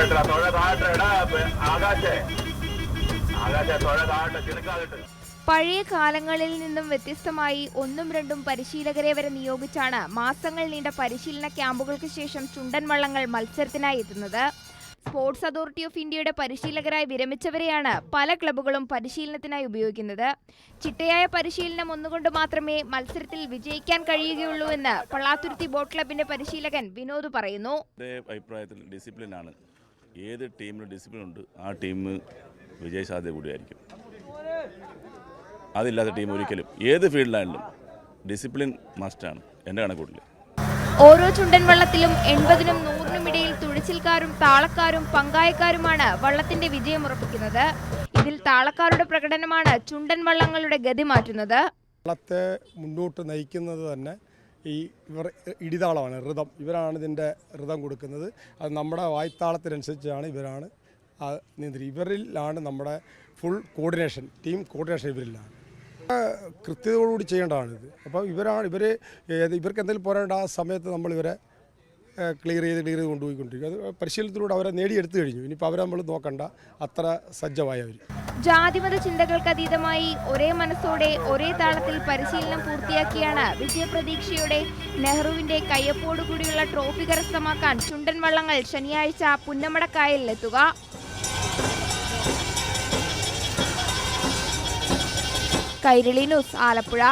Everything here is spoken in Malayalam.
താഴെട്ടാ തൊഴ താഴെട്ടാ ആകാശേ. ആകാശേ തൊഴ താഴെ കിണക്കാകട്ടെ പഴയ കാലങ്ങളിൽ നിന്നും വ്യത്യസ്തമായി ഒന്നും രണ്ടും പരിശീലകരെ വരെ നിയോഗിച്ചാണ് മാസങ്ങൾ നീണ്ട പരിശീലന ക്യാമ്പുകൾക്ക് ശേഷം ചുണ്ടൻ വള്ളങ്ങൾ മത്സരത്തിനായി എത്തുന്നത്. സ്പോർട്സ് അതോറിറ്റി ഓഫ് ഇന്ത്യയുടെ പരിശീലകരായി വിരമിച്ചവരെയാണ് പല ക്ലബ്ബുകളും പരിശീലനത്തിനായി ഉപയോഗിക്കുന്നത്. ചിട്ടയായ പരിശീലനം ഒന്നുകൊണ്ട് മാത്രമേ മത്സരത്തിൽ വിജയിക്കാൻ കഴിയുകയുള്ളൂ എന്ന് പള്ളാത്തുരുത്തി ബോട്ട് ക്ലബിന്റെ പരിശീലകൻ വിനോദ് പറയുന്നു. അഭിപ്രായത്തിൽ ഡിസിപ്ലിനാണ് ഏത് ടീമിന് ഡിസിപ്ലിൻ ഉണ്ട് ആ ടീം വിജയസാധ്യത കൂടിയായിരിക്കും. അതില്ലാത്ത ടീം ഒരിക്കലും ഏത് ഫീൽഡിലായാലും ഡിസിപ്ലിൻ മസ്റ്റാണ് എന്റെ കണക്കൂട്ടിൽ. ഓരോ ചുണ്ടൻ വള്ളത്തിലും എൺപതിനും നൂറിനും ഇടയിൽ തുഴച്ചിൽക്കാരും താളക്കാരും പങ്കായക്കാരുമാണ് വള്ളത്തിന്റെ വിജയം ഉറപ്പിക്കുന്നത്. ഇതിൽ താളക്കാരുടെ പ്രകടനമാണ് ചുണ്ടൻ വള്ളങ്ങളുടെ ഗതി മാറ്റുന്നത്. വള്ളത്തെ മുന്നോട്ട് നയിക്കുന്നത് തന്നെ ഈ ഇവർ ഇടിതാളമാണ് ഋതം. ഇവരാണ് ഇതിന്റെ ഋതം കൊടുക്കുന്നത്. അത് നമ്മുടെ വായ്ത്താളത്തിനനുസരിച്ചാണ് ഇവരാണ് ആ നിയന്ത്രി ഇവരിലാണ് നമ്മുടെ ഫുൾ കോർഡിനേഷൻ ടീം കോർഡിനേഷൻ ഇവരിലാണ്. കൃത്യതയോടുകൂടി ചെയ്യേണ്ടതാണിത്. അപ്പോൾ ഇവരാണ് ഇവർ ഇവർക്ക് എന്തെങ്കിലും പോരേണ്ട ആ സമയത്ത് നമ്മൾ ഇവരെ ക്ലിയർ ചെയ്ത് ക്ലിയർ ചെയ്ത് കൊണ്ടുപോയിക്കൊണ്ടിരിക്കും. അത് പരിശീലനത്തിലൂടെ അവരെ നേടിയെടുത്തു കഴിഞ്ഞു. ഇനിയിപ്പോൾ അവരെ നമ്മൾ നോക്കണ്ട. അത്ര സജ്ജമായവർ ജാതിമത ചിന്തകൾക്ക് അതീതമായി ഒരേ മനസ്സോടെ ഒരേ താളത്തിൽ പരിശീലനം പൂർത്തിയാക്കിയാണ് വിജയപ്രതീക്ഷയുടെ നെഹ്റുവിന്റെ കയ്യൊപ്പോടുകൂടിയുള്ള ട്രോഫി കരസ്ഥമാക്കാൻ ചുണ്ടൻ വള്ളങ്ങൾ ശനിയാഴ്ച പുന്നമടക്കായലിലെത്തുക കൈരളി ന്യൂസ് ആലപ്പുഴ.